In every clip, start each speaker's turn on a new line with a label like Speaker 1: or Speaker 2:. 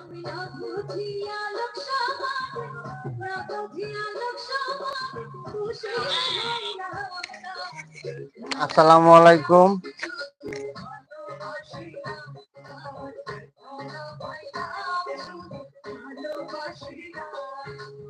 Speaker 1: আমি না বুঝিয়া লোক সমাজে আলাইকুম। হইলাম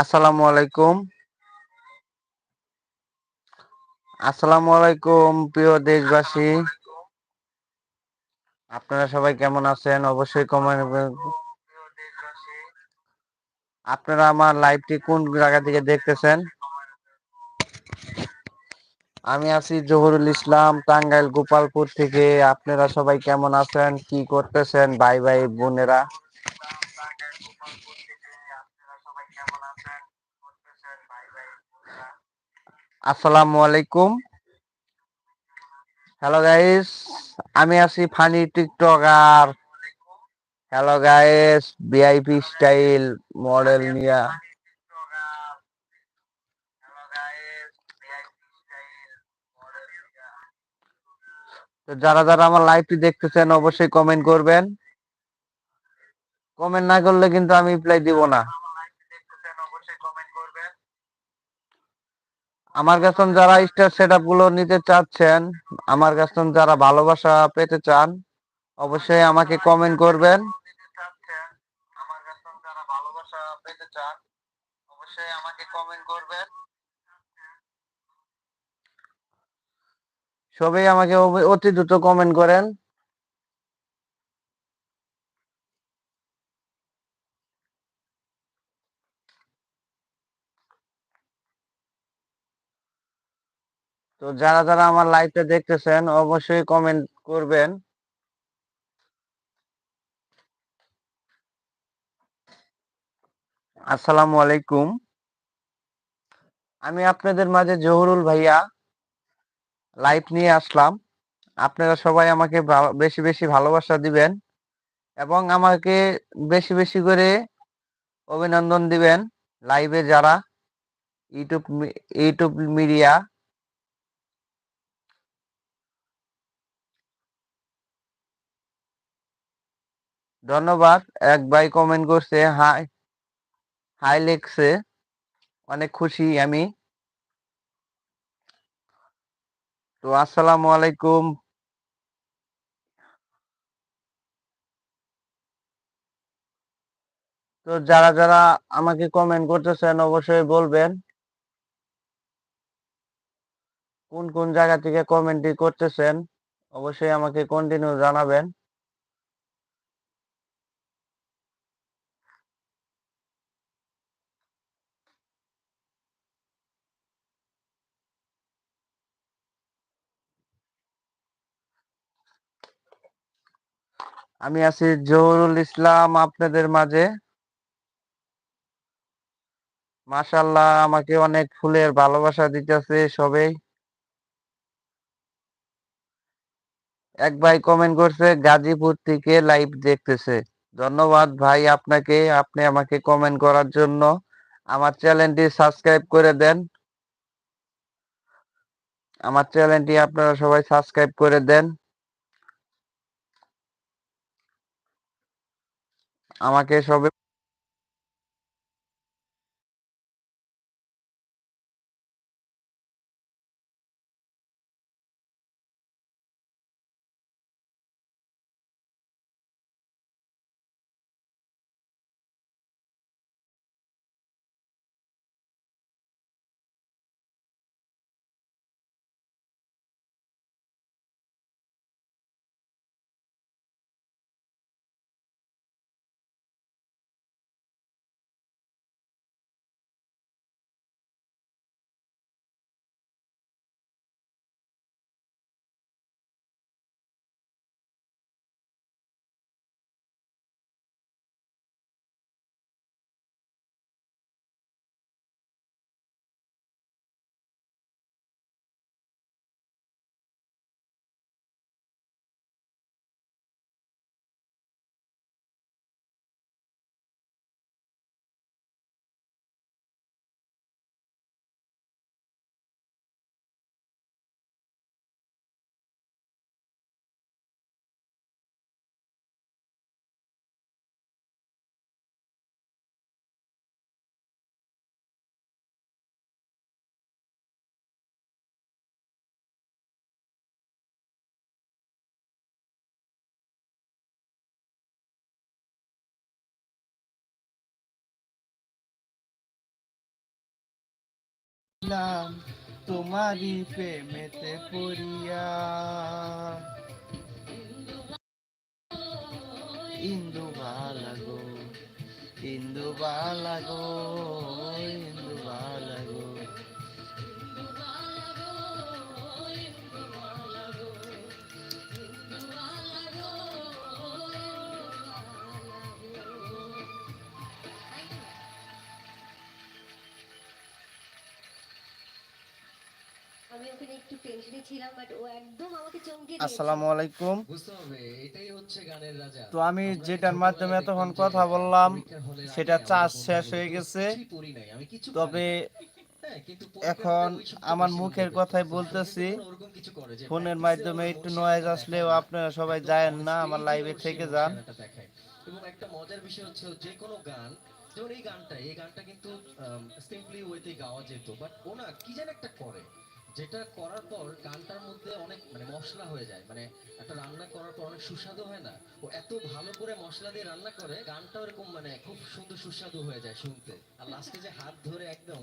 Speaker 2: আসসালামু আলাইকুম। আসসালামু আলাইকুম, প্রিয় দেশবাসী। আপনারা সবাই কেমন আছেন? অবশ্যই কমেন্ট আপনারা আমার লাইভটি কোন জায়গা থেকে দেখতেছেন? আমি আছি জহুরুল ইসলাম, টাঙ্গাইল, গোপালপুর থেকে। আপনারা সবাই কেমন আছেন? কি করতেছেন? ভাই ভাই, বোনেরা? আসসালামু আলাইকুম। হ্যালো গাইস আমি আছি funny TikToker. Hello guys VIP style model নিয়া। তো যারা যারা আমার লাইভটি দেখতেছেন, অবশ্যই কমেন্ট করবেন। কমেন্ট না করলে কিন্তু আমি রিপ্লাই দিব না। আমার কাছে যারা স্টার সেটআপগুলো নিতে চাচ্ছেন, আমার কাছে যারা ভালোবাসা পেতে চান, অবশ্যই আমাকে কমেন্ট করবেন। সবাই আমাকে অতি দ্রুত কমেন্ট করেন। তো যারা যারা আমার লাইভটা দেখতেছেন, অবশ্যই কমেন্ট করবেন। আসসালামু আলাইকুম। আমি আপনাদের মাঝে জহুরুল ভাইয়া লাইভ নিয়ে আসলাম। আপনারা সবাই আমাকে বেশি বেশি ভালোবাসা দিবেন এবং আমাকে বেশি বেশি করে অভিনন্দন দিবেন লাইভে যারা, ইউটিউব ইউটিউব মিডিয়া ধন্যবাদ। এক ভাই কমেন্ট করছে, হাই হাই লেখছে, অনেক খুশি আমি। তো আসসালামু আলাইকুম। তো যারা যারা আমাকে কমেন্ট করতেছেন, অবশ্যই বলবেন, কোন কোন জায়গা থেকে কমেন্টটি করতেছেন, অবশ্যই আমাকে কন্টিনিউ জানাবেন। আমি আছি জহুরুল ইসলাম আপনাদের মাঝে। মাশাল্লাহ আমাকে অনেক ফুলের ভালোবাসা দিতেছে সবাই। এক ভাই কমেন্ট করছে, গাজীপুর থেকে লাইভ দেখতেছে। ধন্যবাদ ভাই আপনাকে, আপনি আমাকে কমেন্ট করার জন্য। আমার চ্যানেলটি সাবস্ক্রাইব করে দেন। আমার চ্যানেলটি আপনারা সবাই সাবস্ক্রাইব করে দেন। আমাকে সবে ছিলাম তোমারই প্রেমেতে পড়িয়া। ইন্দু বালাগো ইন্দু বালাগো ইন্দু
Speaker 1: ওখানে একটু টেনশনে ছিলাম বাট ও একদম আমাকে চমকে
Speaker 2: আসসালামু আলাইকুম
Speaker 3: এটাই হচ্ছে গানের রাজা।
Speaker 2: তো আমি যেটার মাধ্যমে এতক্ষণ কথা বললাম সেটা চার্জ শেষ হয়ে গেছে। তবে
Speaker 3: হ্যাঁ,
Speaker 2: এখন আমার মুখের কথাই বলতেছি ফোনের মাধ্যমে একটু নয়েজ আসলেও আপনারা সবাই যায়েন না আমার লাইভে থেকে যান।
Speaker 3: এবং একটা মজার বিষয় হচ্ছে যে কোনো গান যেমন এই গানটা এই গানটা কিন্তু সিম্পলি ওয়েতে গাওয়া যেত বাট ও না কি যেন একটা করে। যেটা করার পর গানটার মধ্যে অনেক মানে মশলা হয়ে যায়। মানে একটা রান্না করার পর অনেক সুস্বাদু হয় না। ও এত ভালো করে মশলা দিয়ে রান্না করে গানটা ওরকম মানে খুব সুন্দর সুস্বাদু হয়ে যায় শুনতে। আর লাস্টে যে হাত ধরে একদম।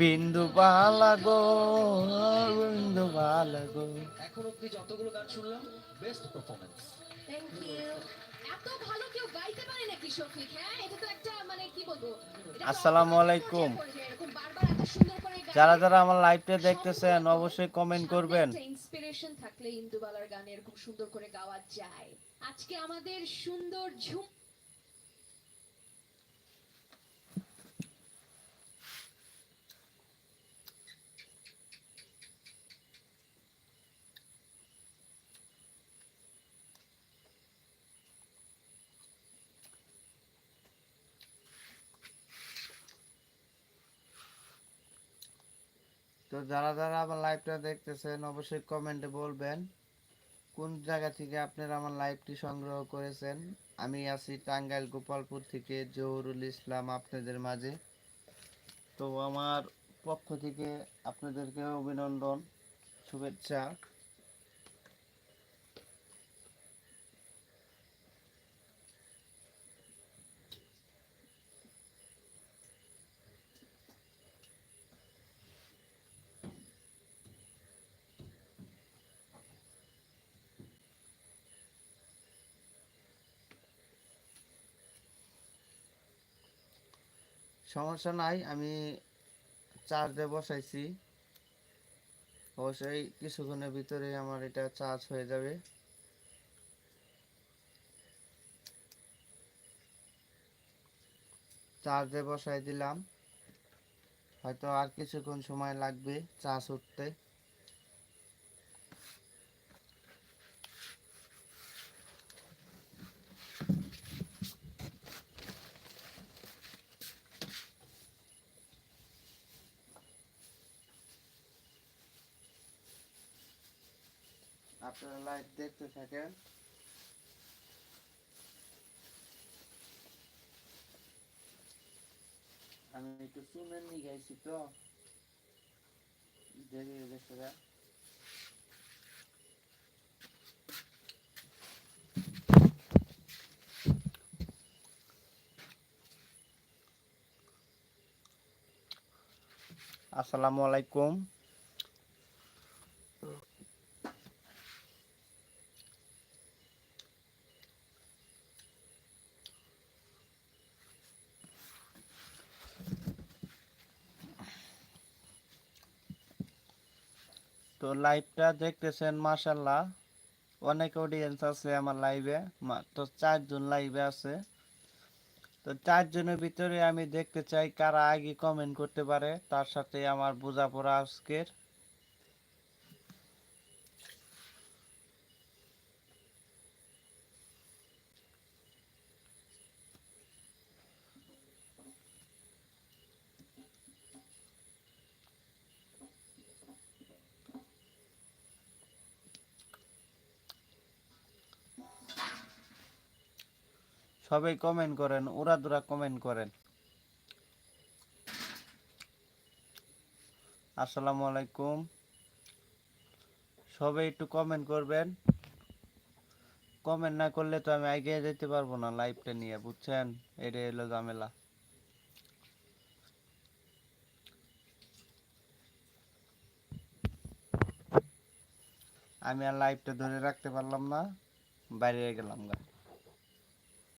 Speaker 2: বিন্দু বালাগো বিন্দু বালাগো
Speaker 3: এখন অব্দি যতগুলো গান শুনলাম বেস্ট পারফরমেন্স
Speaker 1: থ্যাংক ইউ
Speaker 4: করে আলাইকুম
Speaker 2: যারা যারা আমার লাইভটা দেখতেছেন অবশ্যই কমেন্ট করবেন।
Speaker 4: ইন্সপিরেশন থাকলে ইন্দুবালার গানের খুব সুন্দর করে গাওয়া যায়। আজকে আমাদের সুন্দর ঝুম
Speaker 2: তো যারা যারা আমার লাইভটা দেখতেছেন, অবশ্যই কমেন্টে বলবেন, কোন জায়গা থেকে আপনারা আমার লাইভটি সংগ্রহ করেছেন? আমি আছি টাঙ্গাইল গোপালপুর থেকে জহুরুল ইসলাম আপনাদের মাঝে। তো আমার পক্ষ থেকে আপনাদেরকে অভিনন্দন, শুভেচ্ছা। সমস্যা নাই, আমি চার্জে বসাইছি। অবশ্যই কিছুক্ষণের ভিতরে আমার এটা চার্জ হয়ে যাবে। চার্জে বসাই দিলাম। হয়তো আর কিছুক্ষণ সময় লাগবে চার্জ উঠতে। আপনারা লাইভ দেখতে থাকেন আমি একটু সুমেন নিয়ে গাইছি তো দেরি হয়ে আসসালামু আলাইকুম তো লাইভটা দেখতেছেন মাশাল্লাহ অনেক অডিয়েন্স আছে আমার লাইভে তো চারজন লাইভে আছে। তো চারজনের ভিতরে আমি দেখতে চাই কারা আগে কমেন্ট করতে পারে। তার সাথে আমার বোঝাপড়া আজকের। সবাই কমেন্ট করেন ওরা দুরা কমেন্ট করেন। আসসালামু আলাইকুম। সবাই একটু কমেন্ট করবেন। কমেন্ট না করলে তো আমি এগিয়ে যেতে পারব না লাইভটা নিয়ে, বুঝছেন? এটা এলো ঝামেলা। আমি আর লাইভটা ধরে রাখতে পারলাম না, বাইরে গেলাম গা।